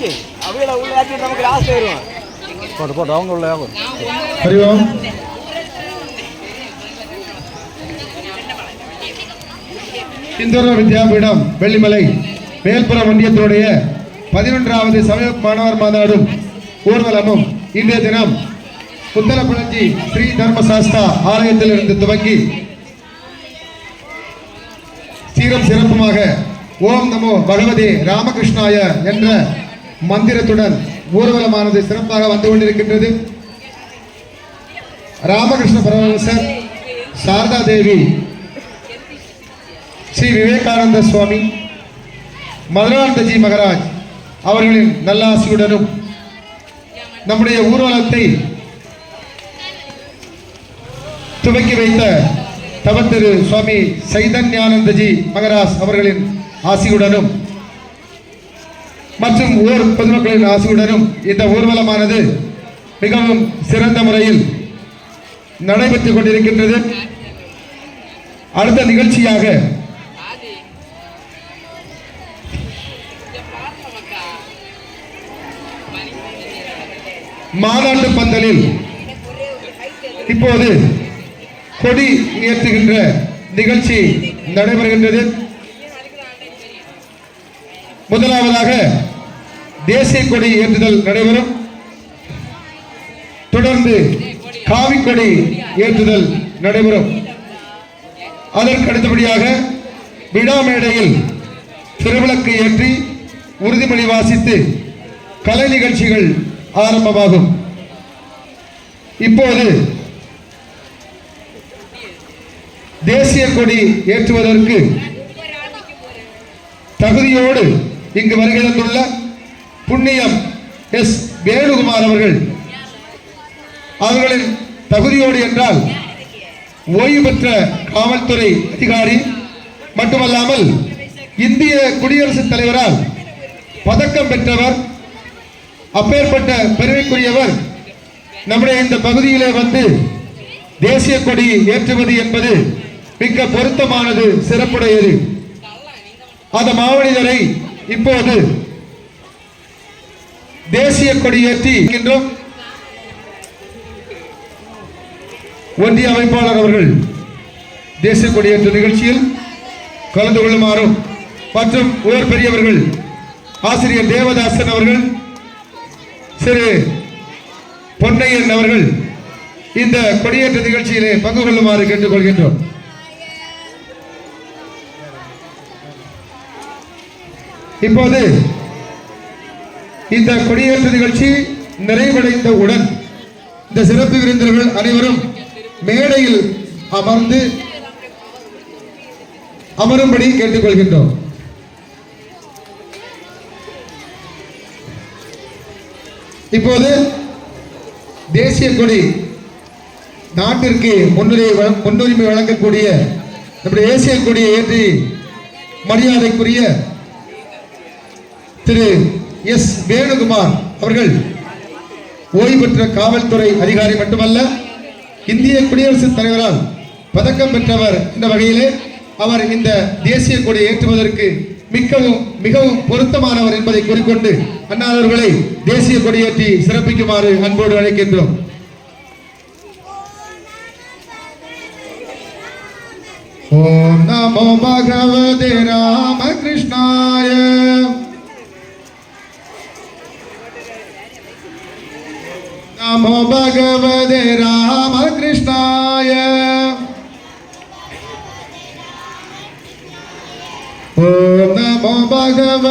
ಹಾಕಿ ಅವೆಲ್ಲ அவங்க உள்ள ஆகும். ஹரி ஓம். இந்தூர வித்யாபீடம் வெள்ளிமலை மேல்புற ஒன்றியத்தினுடைய பதினொன்றாவது சமய மாணவர் மாநாடும் ஊர்வலமும் இன்றைய தினம் புத்தலப்புழஞ்சி ஸ்ரீ தர்மசாஸ்தா ஆலயத்தில் இருந்து துவங்கி சீரம் சிறப்புமாக ஓம் நமோ பகவதி ராமகிருஷ்ணாய என்ற மந்திரத்துடன் ஊர்வலமானது சிறப்பாக வந்து கொண்டிருக்கின்றது. ராமகிருஷ்ண பரமஹம்சர் சாரதா தேவி ஸ்ரீ விவேகானந்த சுவாமி மதுரானந்தஜி மகராஜ் அவர்களின் நல்லாசியுடனும் நம்முடைய ஊர்வலத்தை துவக்கி வைத்த தவத்திரு சுவாமி சைதன்யானந்தஜி மகராஜ் அவர்களின் ஆசியுடனும் மற்றும் ஊர் பொதுமக்களின் ஆசையுடனும் இந்த ஊர்வலமானது மிகவும் சிறந்த முறையில் நடைபெற்றுக் கொண்டிருக்கின்றது. அடுத்த நிகழ்ச்சியாக மாநாட்டு பந்தலில் இப்போது கொடி ஏற்றுகின்ற நிகழ்ச்சி நடைபெறுகின்றது. முதலாவதாக தேசிய கொடி ஏற்றுதல் நடைபெறும். தொடர்ந்து காவிக்கொடி ஏற்றுதல் நடைபெறும். அதற்கு அடுத்தபடியாக விழா மேடையில் திருவிளக்கு ஏற்றி உறுதிமொழி வாசித்து கலை நிகழ்ச்சிகள் ஆரம்பமாகும். இப்போது தேசிய கொடி ஏற்றுவதற்கு தகுதியோடு இங்கு வருகை தந்துள்ள புண்ணியம். எஸ். வேணுகுமார் அவர்கள். அவர்களின் தகுதியோடு என்றால் ஓய்வு பெற்ற காவல்துறை அதிகாரி. மட்டுமல்லாமல் இந்திய குடியரசுத் தலைவரால் பதக்கம் பெற்றவர். அப்பேற்பட்ட பெருமைக்குரியவர். நம்முடைய இந்த பகுதியிலே வந்து தேசிய கொடி ஏற்றுமதி என்பது மிக்க பொருத்தமானது சிறப்புடையது. அந்த மாமனிதரை இப்போது தேசிய கொடியேற்றி இருக்கின்றோம். ஒன்றிய அமைப்பாளர் அவர்கள் தேசிய கொடியேற்ற நிகழ்ச்சியில் கலந்து கொள்ளுமாறும் மற்றும் உயர் பெரியவர்கள் ஆசிரியர் தேவதாசன் அவர்கள் சிறு பொன்னையன் அவர்கள் இந்த கொடியேற்ற நிகழ்ச்சியிலே பங்கு கொள்ளுமாறு கேட்டுக்கொள்கின்றோம் இப்போது இந்த கொடியேற்ற நிகழ்ச்சி நிறைவடைந்தவுடன் இந்த சிறப்பு விருந்தினர்கள் அனைவரும் மேடையில் அமர்ந்து அமரும்படி கேட்டுக்கொள்கின்றோம். இப்போது தேசிய கொடி நாட்டிற்கு முன்னுரிமை முன்னுரிமை வழங்கக்கூடிய நம்முடைய தேசிய கொடியை ஏற்றி மரியாதைக்குரிய திரு எஸ் வேணுகுமார் அவர்கள் ஓய்வு பெற்ற காவல்துறை அதிகாரி மட்டுமல்ல இந்திய குடியரசுத் தலைவரால் பதக்கம் பெற்றவர் என்ற வகையிலே அவர் இந்த தேசிய கொடியை ஏற்றுவதற்கு மிகவும் மிகவும் பொருத்தமானவர் என்பதை கூறிக்கொண்டு அண்ணாதவர்களை தேசிய கொடியேற்றி சிறப்பிக்குமாறு அன்போடு அழைக்கின்றோம். ஓம் நமோ பகவதே ராமகிருஷ்ணாய நமோ பகவதே ராமகிருஷ்ணாய ஓம் நமோ பகவ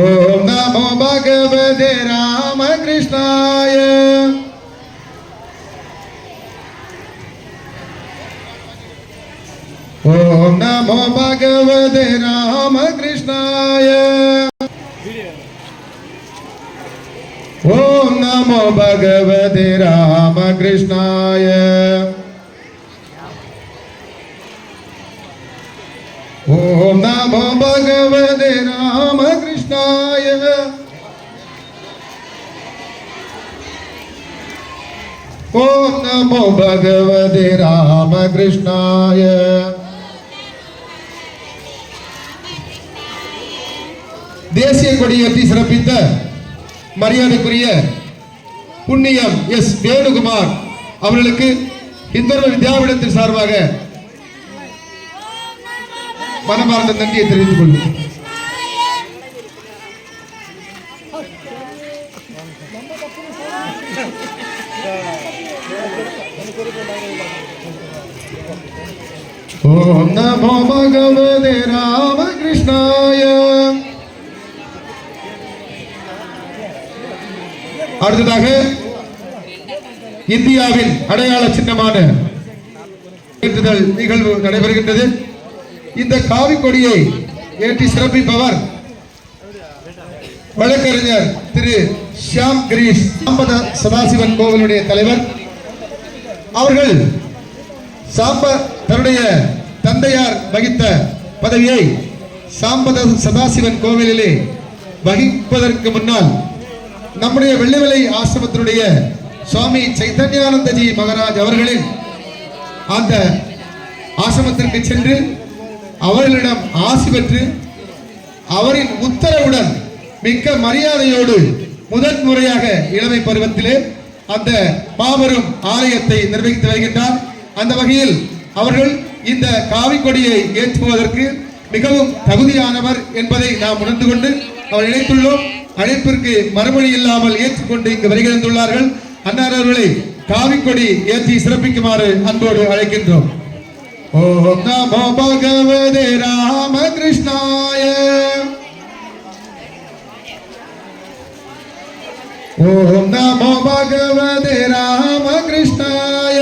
ஓம் நமோ பகவதே ராமகிருஷ்ணாய ஓம் நமோ பகவதே ராமகிருஷ்ணாய ஓம் நமோ பகவதே ராமகிருஷ்ணாய ஓம் நமோ பகவதே ராமகிருஷ்ணாய ஓம் நமோ பகவதே ராமகிருஷ்ணாய தேசிய கொடியேற்றி சிறப்பித்த மரியாதைக்குரிய புண்ணியம். எஸ் வேணுகுமார். அவர்களுக்கு இந்தர்வ வித்யாபீடத்தின் சார்பாக மனமார்ந்த நன்றியை தெரிவித்துக் கொள்கிறேன். ஓம் நமோ பகவதே ராமகிருஷ்ணாய அடுத்ததாக இந்தியாவின் அடையாள சின்னமான நிகழ்வு நடைபெறுகின்றது. இந்த காவி கொடியை ஏற்றி சிறப்பிப்பவர் வழக்கறிஞர் திரு ஷியாம் கிரீஷ் சாம்பத சதாசிவன் கோவிலுடைய தலைவர். அவர்கள் சாம்ப தன்னுடைய தந்தையார் வகித்த பதவியை சாம்பத சதாசிவன் கோவிலிலே வகிப்பதற்கு முன்னால் நம்முடைய வெள்ளிமலை ஆசிரமத்தினுடைய சுவாமி சைத்தன்யானந்தஜி மகராஜ் அவர்களின் அந்த ஆசிரமத்திற்கு சென்று அவர்களிடம் ஆசி பெற்று அவரின் உத்தரவுடன் மிக்க மரியாதையோடு முதன் முறையாக இளமை பருவத்திலே அந்த மாபெரும் ஆலயத்தை நிர்வகித்து வருகின்றார். அந்த வகையில் அவர்கள் இந்த காவி கொடியை ஏற்றுவதற்கு மிகவும் தகுதியானவர் என்பதை நாம் உணர்ந்து கொண்டு அவர் இணைத்துள்ளோம் அழைப்பிற்கு மறுமொழி இல்லாமல் ஏற்றுக்கொண்டு இங்கு வருகிறந்துள்ளார்கள். அன்னார் அவர்களை காவி கொடி ஏற்றி சிறப்பிக்குமாறு அன்போடு அழைக்கின்றோம். ஓம் நமோ பகவதே ராமகிருஷ்ணாய. ஓம் நமோ பகவதே ராமகிருஷ்ணாய.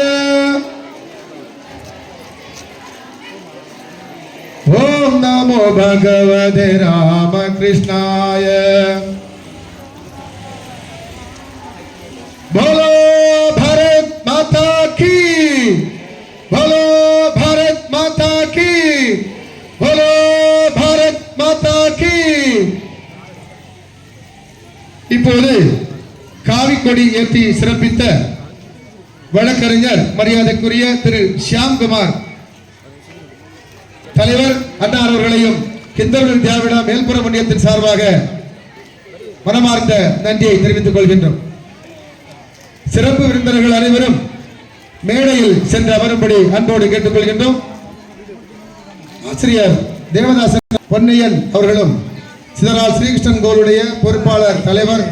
ஓம் நமோ பகவதே ராமகிருஷ்ணாய. बोलो भारत माता की இப்போது காவி கொடி ஏற்றி சிறப்பித்த வழக்கறிஞர் மரியாதைக்குரிய திரு ஷியாம்குமார் தலைவர் அன்னார் அவர்களையும் கிந்தர்வன் தியாவிடா மேல்புற மணியத்தின் சார்பாக மனமார்ந்த நன்றியை தெரிவித்துக் கொள்கின்றோம் சிறப்பு விருந்தினர்கள் அனைவரும் மேடையில் சென்று அமரும்படி அன்போடு கேட்டுக்கொள்கின்றோம் ஆசிரியர் தேவதாசன் பொன்னையன் அவர்களும் சிதறால் ஸ்ரீகிருஷ்ணன் கோளுடைய பொறுப்பாளர் தலைவர்.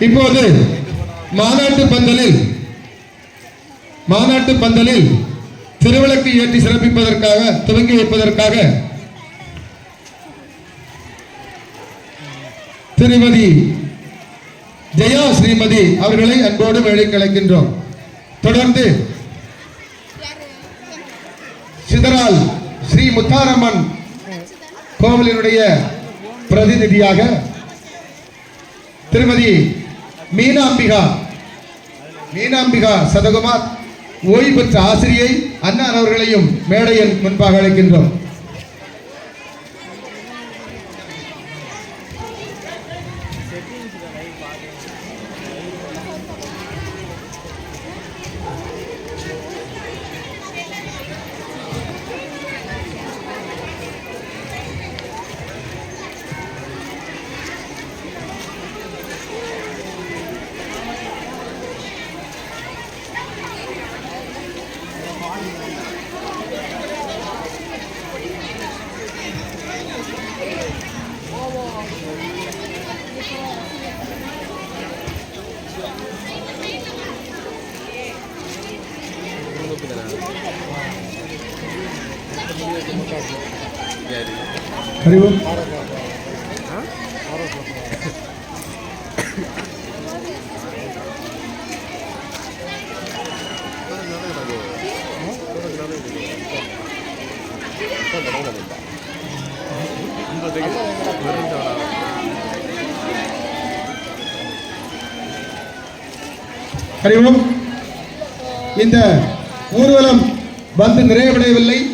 இப்போது மாநாட்டு பந்தலில் மாநாட்டு பந்தலில் திருவிளக்கு ஏற்றி சிறப்பிப்பதற்காக துவங்கி வைப்பதற்காக திருமதி ஜெயா ஸ்ரீமதி அவர்களை அன்போடு வேலை கலைக்கின்றோம். தொடர்ந்து சிதறால் ஸ்ரீ முத்தாரம்மன் கோவிலினுடைய பிரதிநிதியாக திருமதி மீனாம்பிகா. மீனாம்பிகா சதகுமார் ஓய்வு பெற்ற ஆசிரியை அண்ணன் அவர்களையும் மேடையின் முன்பாக அழைக்கின்றோம். அறிவும் அறிவும் இந்த ஊர்வலம் வந்து நிறைவடையவில்லை.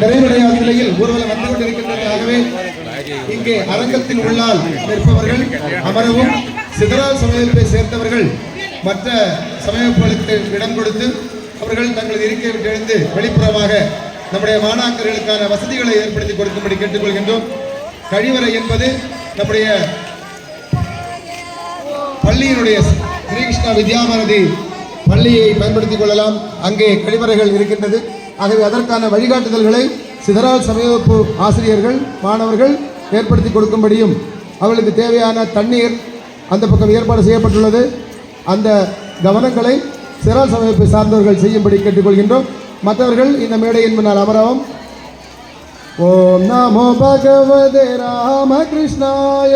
நிறைவடையாத நிலையில் ஊர்வலம் வந்து கொண்டிருக்கின்றதாகவே இங்கே அரங்கத்தின் உள்ளால் நிற்பவர்கள் அமரவும் சிதறால் சமயத்தை சேர்ந்தவர்கள் மற்ற சமயப்புகளுக்கு இடம் கொடுத்து அவர்கள் தங்களது இருக்கை விட்டு எழுந்து வெளிப்புறமாக நம்முடைய மாணாக்கர்களுக்கான வசதிகளை ஏற்படுத்தி கொடுக்கும்படி கேட்டுக்கொள்கின்றோம். கழிவறை என்பது நம்முடைய பள்ளியினுடைய ஸ்ரீகிருஷ்ணா வித்யாபாரதி பள்ளியை பயன்படுத்திக் கொள்ளலாம். அங்கே கழிவறைகள் இருக்கின்றது. ஆகவே அதற்கான வழிகாட்டுதல்களை சிதறால் சமயப்பு ஆசிரியர்கள் மாணவர்கள் ஏற்படுத்தி கொடுக்கும்படியும் அவர்களுக்கு தேவையான தண்ணீர் அந்த பக்கம் ஏற்பாடு செய்யப்பட்டுள்ளது. அந்த கவனங்களை சிறால் சமயப்பை சார்ந்தவர்கள் செய்யும்படி கேட்டுக்கொள்கின்றோம். மற்றவர்கள் இந்த மேடையின் முன்னால் அமரவும். ஓம் நமோ பகவதே ராமகிருஷ்ணாய.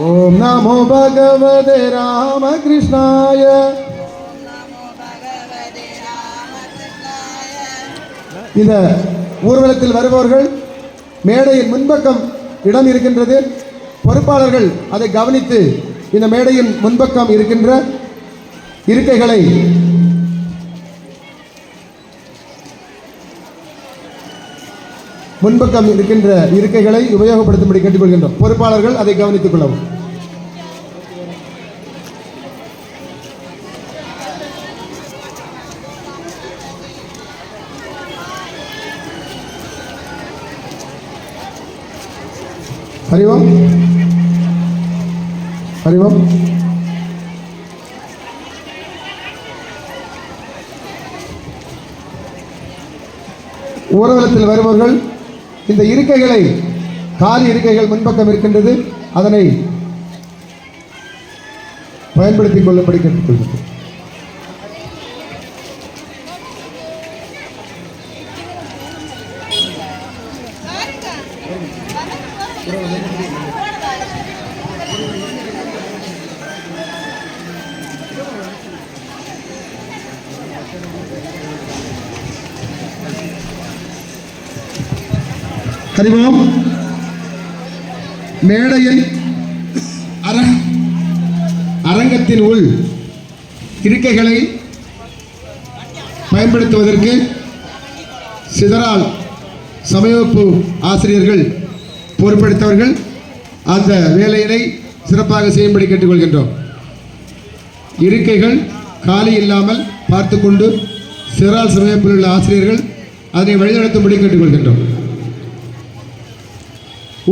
ஓம் நமோ பகவதே ராமகிருஷ்ணாய. இந்த ஊர்வலத்தில் வருபவர்கள் மேடையின் முன்பக்கம் இடம் இருக்கின்றது. பொறுப்பாளர்கள் அதை கவனித்து இந்த மேடையின் முன்பக்கம் இருக்கின்ற இருக்கைகளை முன்பக்கம் இருக்கின்ற இருக்கைகளை உபயோகப்படுத்தும்படி கேட்டுக்கொள்கின்றோம். பொறுப்பாளர்கள் அதை கவனித்துக் கொள்ளவும். ஹரி ஓம் ஹரி ஓம் ஊர்வலத்தில் வருபவர்கள் இந்த இருக்கைகளை காலி இருக்கைகள் முன்பக்கம் இருக்கின்றது அதனை பயன்படுத்திக் கொள்ளும்படி கேட்டுக்கொள்கிறேன் ஹரிவோம் மேடையின் அரங் அரங்கத்தின் உள் இருக்கைகளை பயன்படுத்துவதற்கு சிதறால் சமயப்பு ஆசிரியர்கள் பொறுப்படுத்தவர்கள் அந்த வேலையினை சிறப்பாக செய்யும்படி கேட்டுக்கொள்கின்றோம். இருக்கைகள் காலி இல்லாமல் பார்த்து கொண்டு சிறால் சமயப்பில் உள்ள ஆசிரியர்கள் அதனை வழிநடத்தும்படி கேட்டுக்கொள்கின்றோம்.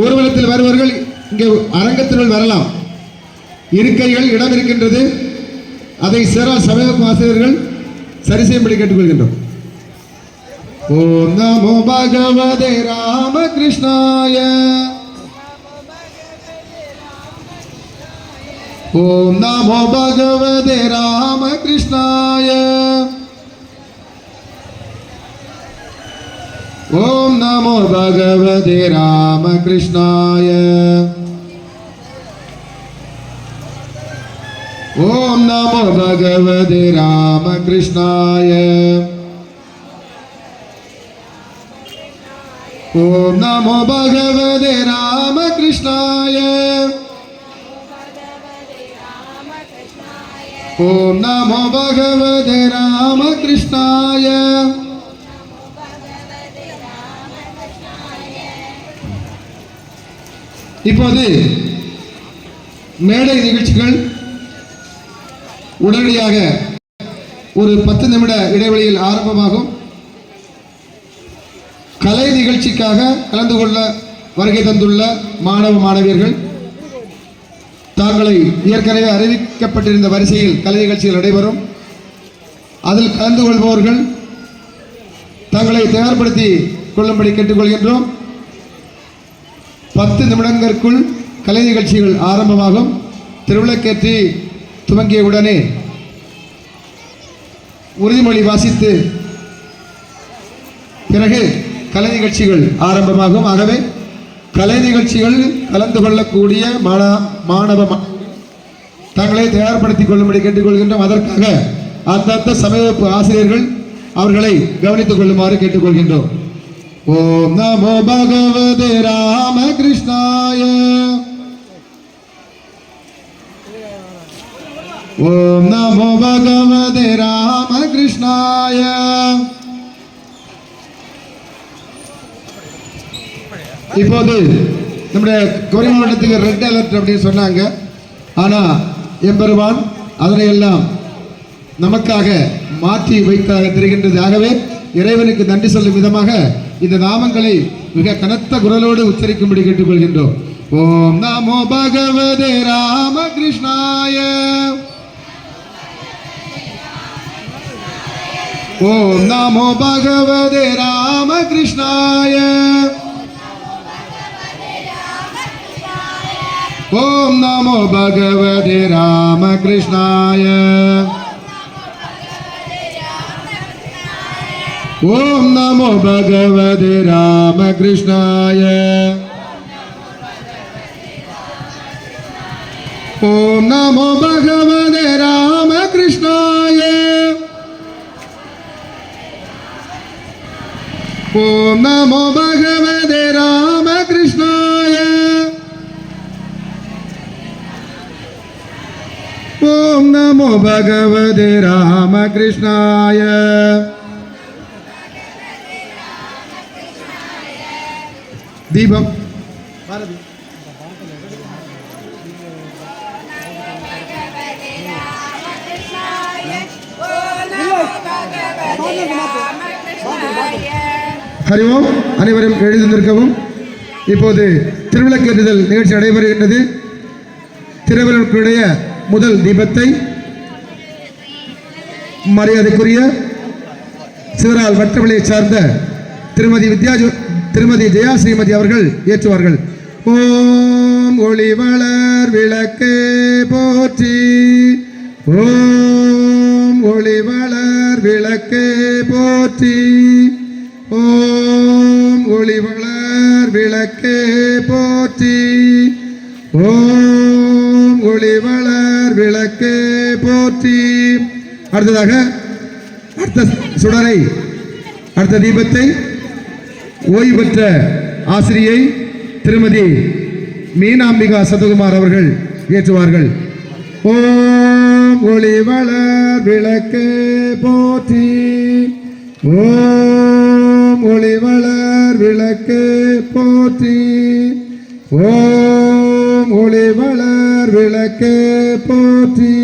ஊர்வலத்தில் வருபவர்கள் இங்கே அரங்கத்தினுள் வரலாம். இருக்கைகள் இடம் இருக்கின்றது. அதை சிற சமயம் ஆசிரியர்கள் சரி செய்யும்படி கேட்டுக்கொள்கின்றோம். ஓம் நமோ பகவதே ராமகிருஷ்ணாய. ஓம் நமோ பகவதே ராமகிருஷ்ணாய. ஓம் நமோ பகவதே ராமகிருஷ்ணாய. ஓம் நமோ பகவதே ராமகிருஷ்ணாய ஓம் நமோ பகவதே ராமகிருஷ்ணாய ஓம் நமோ பகவதே ராமகிருஷ்ணாய இப்போது மேடை நிகழ்ச்சிகள் உடனடியாக ஒரு பத்து நிமிட இடைவெளியில் ஆரம்பமாகும். கலை நிகழ்ச்சிக்காக கலந்து கொள்ள வருகை தந்துள்ள மாணவ மாணவியர்கள் தாங்களை ஏற்கனவே அறிவிக்கப்பட்டிருந்த வரிசையில் கலை நிகழ்ச்சிகள் நடைபெறும். அதில் கலந்து கொள்பவர்கள் தங்களை தயார்படுத்தி கொள்ளும்படி கேட்டுக்கொள்கின்றோம். பத்து நிமிடங்களுக்குள் கலை நிகழ்ச்சிகள் ஆரம்பமாகும். துவங்கிய உடனே உறுதிமொழி வாசித்து பிறகு கலை நிகழ்ச்சிகள் ஆரம்பமாகும். ஆகவே கலை நிகழ்ச்சிகள் கலந்து கொள்ளக்கூடிய மாணா மாணவ தங்களை தயார்படுத்திக் கொள்ளும்படி கேட்டுக்கொள்கின்றோம் அதற்காக அந்தந்த சமயப்பு ஆசிரியர்கள் அவர்களை கவனித்துக் கொள்ளுமாறு கேட்டுக்கொள்கின்றோம் ஓம் நமோ பகவதே ராமகிருஷ்ணாய ஓம் நமோ பகவதே ராமகிருஷ்ணாய. இப்போது நம்முடைய கோரி மாவட்டத்துக்கு ரெட் அலர்ட் அப்படின்னு சொன்னாங்க. ஆனால் எம்பெருமான் அதனை எல்லாம் நமக்காக மாற்றி வைத்தாக தெரிகின்றது. ஆகவே இறைவனுக்கு நன்றி சொல்லும் விதமாக இந்த நாமங்களை மிக கனத்த குரலோடு உச்சரிக்கும்படி கேட்டுக்கொள்கின்றோம். ஓம் நமோ பகவதே ராமகிருஷ்ணாய. ஓம் நமோ பகவதே ராமகிருஷ்ணாய ஓம் நமோ பகவதே ராமகிருஷ்ணாய ஓம் நமோ பகவதே ராமகிருஷ்ணாய ஓம் நமோ பகவதே ராமகிருஷ்ணாய ஓம் நமோ பகவதே ராமகிருஷ்ணாய ஓம் நமோ பகவதே ராமகிருஷ்ணாய தீபம் ஹரி ஓம். அனைவரும் எழுந்திருக்கவும் இப்போது திருவிளக்கேற்றுதல் நிகழ்ச்சி நடைபெறுகின்றது. திருவள்ளுவருடைய முதல் தீபத்தை மரியாதைக்குரிய சிவரால் வட்டவிலையை சார்ந்த திருமதி வித்யா திருமதி ஜெயா ஸ்ரீமதி அவர்கள் ஏற்றுவார்கள். ஓம் ஒளி வளர் விளக்கே போற்றி. ஓம் ஒளி வளர் விளக்கே போற்றி. விளக்கே போற்றி. ஓம் ஒளி வளர் விளக்கே போற்றி. அடுத்ததாக அடுத்த சுடரை அடுத்த தீபத்தை ஓய்வு பெற்ற ஆசிரியை திருமதி மீனாம்பிகா சதகுமார் அவர்கள் ஏற்றுவார்கள். ஓம் ஒளி வளர் விளக்கே போற்றி. ஓம் ஒளி வளர் விளக்கே போற்றி. ஓம் ஒளி வளர் விளக்கே போற்றி.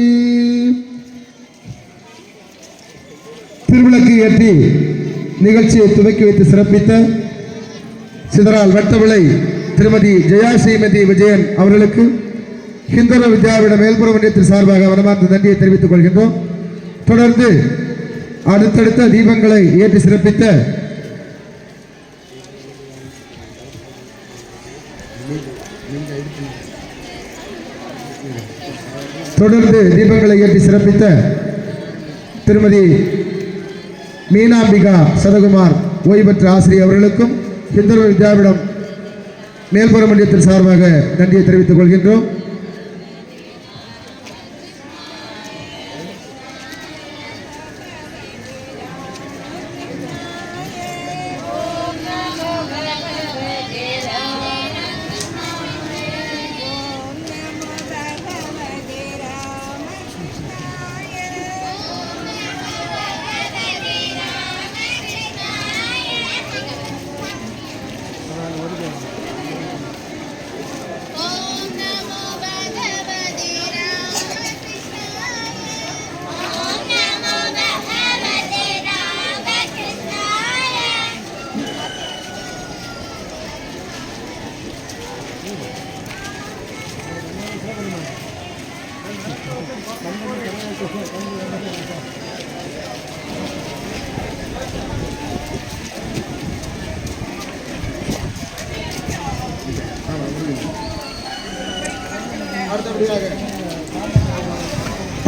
திருவிளக்கு ஏற்றி நிகழ்ச்சியை துவக்கி வைத்து சிறப்பித்த சிதறால் வட்டவிளை திருமதி ஜெயா ஸ்ரீமதி விஜயன் அவர்களுக்கு ஹிந்தர வித்யாவிட மேல்புற ஒன்றியத்தின் சார்பாக வரமார்ந்த நன்றியை தெரிவித்துக் கொள்கின்றோம். தொடர்ந்து அடுத்தடுத்த தீபங்களை ஏற்றி சிறப்பித்த தொடர்ந்து தீபங்களை ஏற்றி சிறப்பித்த திருமதி மீனாம்பிகா சதகுமார் ஓய்வு பெற்ற ஆசிரியர் அவர்களுக்கும் ஹிந்துர வித்யாவிடம் மேல்புற மன்றத்தின் சார்பாக நன்றியை தெரிவித்துக் கொள்கின்றோம்.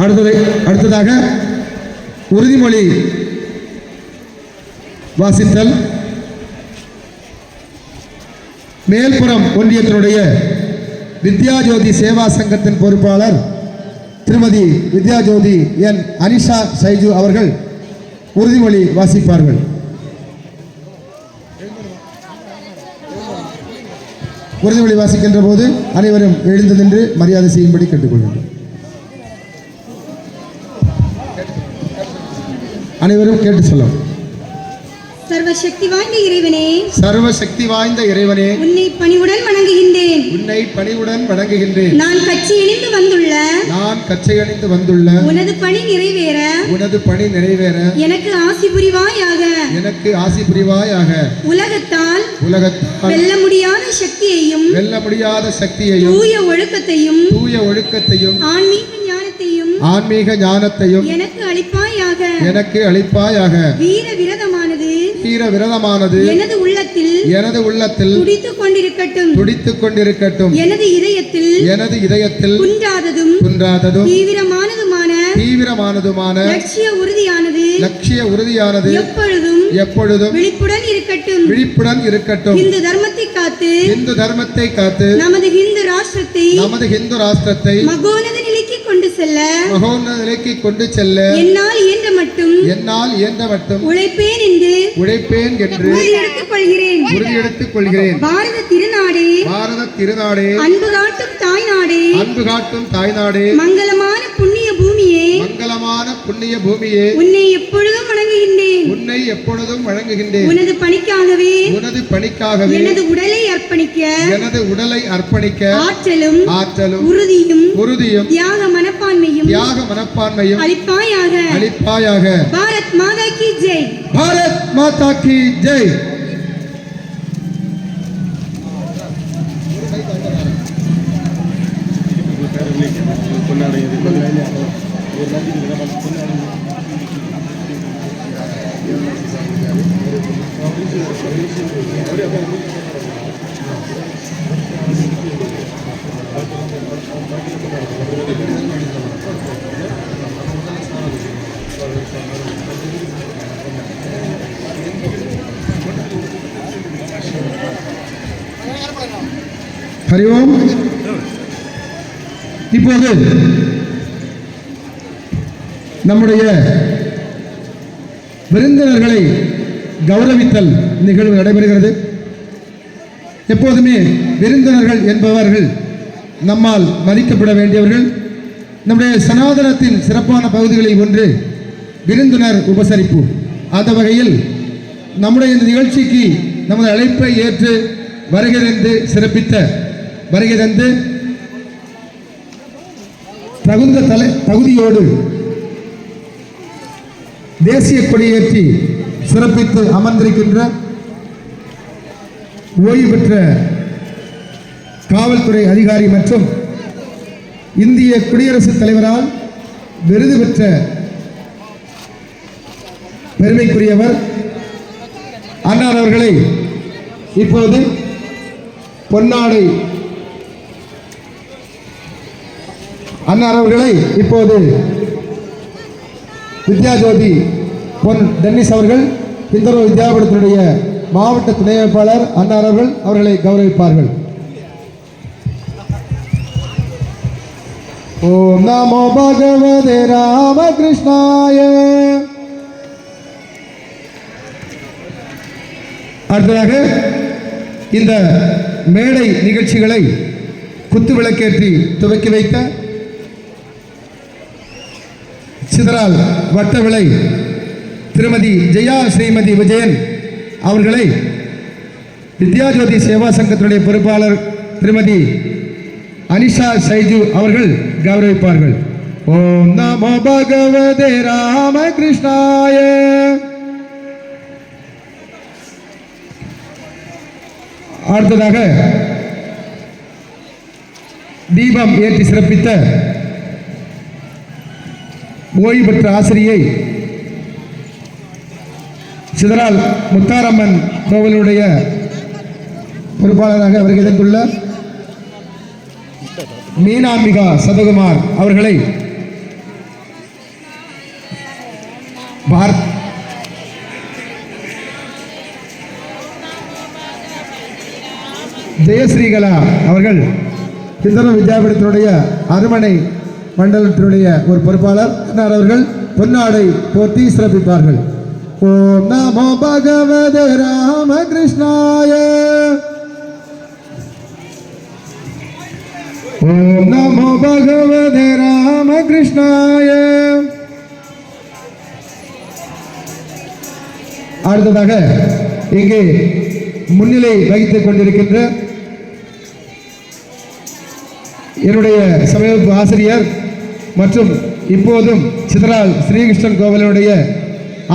அடுத்தது அடுத்ததாக உறுதிமொழி வாசித்தல். மேல்புறம் ஒன்றியத்தினுடைய வித்யாஜோதி சேவா சங்கத்தின் பொறுப்பாளர் திருமதி வித்யாஜோதி என் அனிஷா சைஜு அவர்கள் உறுதிமொழி வாசிப்பார்கள். உறுதிமொழி வாசிக்கின்ற போது அனைவரும் எழுந்து நின்று மரியாதை செய்யும்படி கேட்டுக்கொள்கின்றோம் அனைவரும் கேட்டு சொல்லும் சர்வ சக்தி வாய்ந்த இறைவனே சர்வ சக்தி வாய்ந்த இறைவனே உன்னை பணிவுடன் வணங்குகின்றேன். உன்னை பணிவுடன் வணங்குகின்றேன். நான் கட்சியிலிருந்து வந்துள்ள நான் கச்சையணிந்து வந்துள்ள உனது பணி நிறைவேற உனது பணி நிறைவேற எனக்கு ஆசி புரிவாயாக. எனக்கு ஆசி புரிவாயாக. உலகத்தால் உலகத்தால் வெல்ல முடியாத சக்தியையும் வெல்ல முடியாத சக்தியையும் தூய ஒழுக்கத்தையும் தூய ஒழுக்கத்தையும் ஆன்மீக ஞானத்தையும் ஆன்மீக ஞானத்தையும் எனக்கு அளிப்பாயாக. எனக்கு அளிப்பாயாக. வீர விரதமானது தீர விரதமானது எனது உள்ளத்தில் எனது உள்ளத்தில் துடித்துக் கொண்டிருக்கட்டும். துடித்துக் கொண்டிருக்கட்டும். எனது இதயத்தில் எனது இதயத்தில் குன்றாததும் குன்றாததும் தீவிரமானதுமான தீவிரமானதுமான லட்சிய உறுதியானது லட்சிய உறுதியானது எப்பொழுதும் எப்பொழுதும் விழிப்புடன் இருக்கட்டும். விழிப்புடன் இருக்கட்டும். இந்து தர்மத்தை காத்து இந்து தர்மத்தை காத்து நமது இந்து ராஷ்டிரத்தை நமது இந்து ராஷ்டிரத்தை மகோனத செல்ல. மகோன்னத நிலைக்கு கொண்டு செல்ல. என்னால் இயன்ற மட்டும். என்னால் இயன்ற மட்டும். உழைப்பேன் என்று உழைப்பேன் என்று உறுதியெடுத்துக் கொள்கிறேன். உறுதியெடுத்துக் கொள்கிறேன். பாரத திருநாடே. பாரத திருநாடே. அன்பு காட்டும் தாய்நாடே. அன்பு காட்டும் தாய்நாடே. மங்களமான புண்ணிய பூமியே. மங்களமான புண்ணிய பூமியே. உன்னை வணங்குகின்றேன் உன்னை எப்பொழுதும் வழங்குகின்றேன். உனது பணிக்காகவே உனது பணிக்காகவே எனது உடலை அர்ப்பணிக்க எனது உடலை அர்ப்பணிக்க ஆற்றலும் ஆற்றலும் உறுதியும் உறுதியும் தியாக மனப்பான்மையும் தியாக மனப்பான்மையும் அளிப்பாயாக அளிப்பாயாக பாரத் மாதா கி ஜெய். பாரத் மாதா கி ஜெய். ஹரி ஓம். இப்போது நம்முடைய விருந்தினர்களை கௌரவித்தல் நிகழ்வு நடைபெறுகிறது. எப்போதுமே விருந்தினர்கள் என்பவர்கள் நம்மால் மதிக்கப்பட வேண்டியவர்கள். நம்முடைய சனாதனத்தின் சிறப்பான பகுதிகளில் ஒன்று விருந்தினர் உபசரிப்பு. அந்த வகையில் நம்முடைய இந்த நிகழ்ச்சிக்கு நமது அழைப்பை ஏற்று வருகை சிறப்பித்த வருகை தந்து தகுந்த தலை தகுதியோடு தேசிய கொடியேற்றி சிறப்பித்து அமர்ந்திருக்கின்ற ஓய்வு பெற்ற காவல்துறை அதிகாரி மற்றும் இந்திய குடியரசுத் தலைவரால் விருது பெற்ற பெருமைக்குரியவர் அன்னார் அவர்களை இப்போது பொன்னாடை அன்னார் அவர்களை இப்போது வித்யாஜோதி பொன் டென்னிஸ் அவர்கள் பிந்தரோ வித்யாபீடத்தினுடைய மாவட்ட துணை அமைப்பாளர் அன்னார் அவர்கள் அவர்களை கௌரவிப்பார்கள். ஓம் நமோ பகவதே ராமகிருஷ்ணாய. அடுத்ததாக இந்த மேடை நிகழ்ச்சிகளை குத்து விளக்கேற்றி துவக்கி வைத்த சிதறால் வட்டவிளை திருமதி ஜெயா ஸ்ரீமதி விஜயன் அவர்களை வித்யாஜோதி சேவா சங்கத்தினுடைய பொறுப்பாளர் திருமதி அனிஷா சைஜு அவர்கள் கௌரவிப்பார்கள். ஓம் நமோ பகவதே ராமகிருஷ்ணாய. அடுத்ததாக தீபம் ஏற்றி சிறப்பித்த ஓய்வு பெற்ற ஆசிரியை சிதறால் முத்தாரம்மன் கோவிலுடைய பொறுப்பாளராக வருகை தந்துள்ள மீனாம்பிகா சதகுமார் அவர்களை பாரத் ஜெயஸ்ரீகலா அவர்கள் சிந்தன வித்யாபீடத்தினுடைய அருமனை மண்டலத்தினுடைய ஒரு பொறுப்பாளர் அன்னார் அவர்கள் பொன்னாடை போர்த்தி சிறப்பிப்பார்கள். ஓம் நமோ பகவதே ராமகிருஷ்ணாய. ஓம் நமோ பகவதே ராமகிருஷ்ணாய. அடுத்ததாக இங்கே முன்னிலை வகித்துக் கொண்டிருக்கின்ற என்னுடைய சமயப்பு ஆசிரியர் மற்றும் இப்போதும் சிதறால் ஸ்ரீகிருஷ்ணன் கோவிலுடைய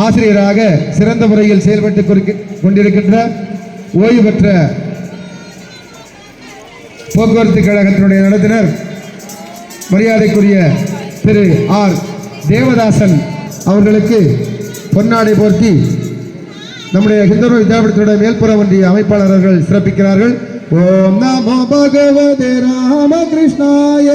ஆசிரியராக சிறந்த முறையில் செயல்பட்டு கொண்டிருக்கின்ற ஓய்வு பெற்ற போக்குவரத்து கழகத்தினுடைய நடத்தினர் மரியாதைக்குரிய திரு ஆர். தேவதாசன் அவர்களுக்கு பொன்னாடை போர்த்தி நம்முடைய ஹிந்துர்வ வித்யாபீடத்தினுடைய மேல்புற ஒன்றிய அமைப்பாளர் அவர்கள் சிறப்பிக்கிறார்கள். ஓம் நமோ பகவதே ராமகிருஷ்ணாய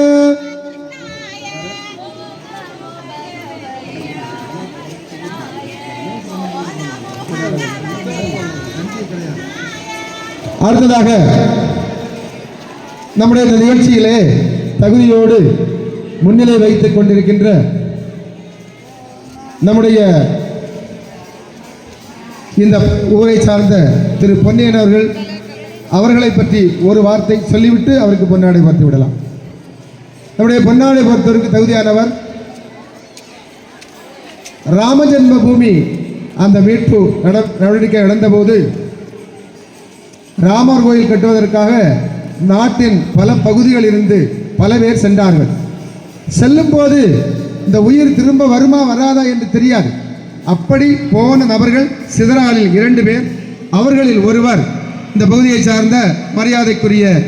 அடுத்ததாக நம்முடைய இந்த நிகழ்ச்சியிலே தகுதியோடு முன்னிலை வைத்துக் கொண்டிருக்கின்ற நம்முடைய இந்த ஊரை சார்ந்த திரு பொன்னியன் அவர்கள் அவர்களை பற்றி ஒரு வார்த்தை சொல்லிவிட்டு அவருக்கு பொன்னாடை பார்த்து விடலாம். நம்முடைய பொன்னாடை பொறுத்தவருக்கு தகுதியானவர் ராமஜென்ம பூமி அந்த மீட்பு நட நடவடிக்கை நடந்தபோது ராமர் கோயில் கட்டுவதற்காக நாட்டின் பல பகுதிகளில் இருந்து பல பேர் சென்றார்கள். செல்லும்போது இந்த உயிர் திரும்ப வருமா வராதா என்று தெரியாது. அப்படி போன நபர்கள் சிதறாலில் இரண்டு பேர் அவர்களில் ஒருவர் இந்த பகுதியை சார்ந்த மரியாதைக்குரிய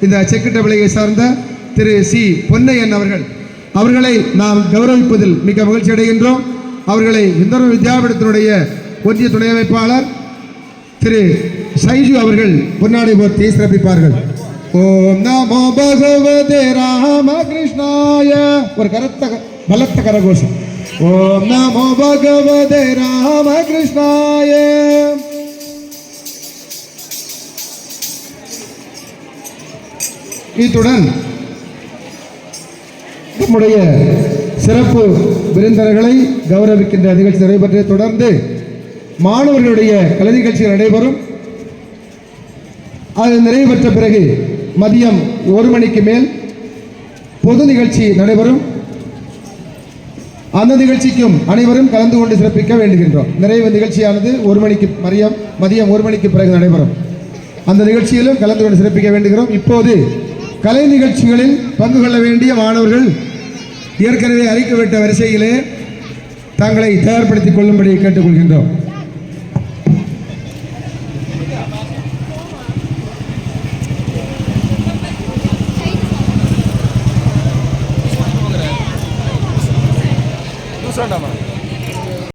இந்த செக்கிட்ட விலையை சார்ந்த திரு சி. பொன்னையன் அவர்கள். அவர்களை நாம் கௌரவிப்பதில் மிக மகிழ்ச்சி அடைகின்றோம் அவர்களை இந்தர வித்யாபீடத்தினுடைய ஒன்றிய துணை அமைப்பாளர் திரு சைஜு அவர்கள் பொன்னாடை போர்த்தி சிறப்பிப்பார்கள். ஓம் நமோ பகவதே ராமகிருஷ்ணாய. ஒரு கரத்த பலத்த கரகோஷம். ஓம் நமோ பகவதே ராமகிருஷ்ணாய. இத்துடன் நம்முடைய சிறப்பு விருந்தினர்களை கௌரவிக்கின்ற நிகழ்ச்சி நடைபெற்றை தொடர்ந்து மாணவர்களுடைய கலை நிகழ்ச்சிகள் நடைபெறும். அது நிறைவு பெற்ற பிறகு மதியம் ஒரு மணிக்கு மேல் பொது நிகழ்ச்சி நடைபெறும். அந்த நிகழ்ச்சிக்கும் அனைவரும் கலந்து கொண்டு சிறப்பிக்க வேண்டுகின்றோம். நிறைவு நிகழ்ச்சியானது ஒரு மணிக்கு மதியம் மதியம் ஒரு மணிக்கு பிறகு நடைபெறும். அந்த நிகழ்ச்சியிலும் கலந்து கொண்டு சிறப்பிக்க வேண்டுகிறோம். இப்போது கலை நிகழ்ச்சிகளில் பங்கு கொள்ள வேண்டிய மாணவர்கள் ஏற்கனவே அறிக்கப்பட்ட வரிசையிலே தங்களை தயார்படுத்திக் கொள்ளும்படி கேட்டுக்கொள்கின்றோம்.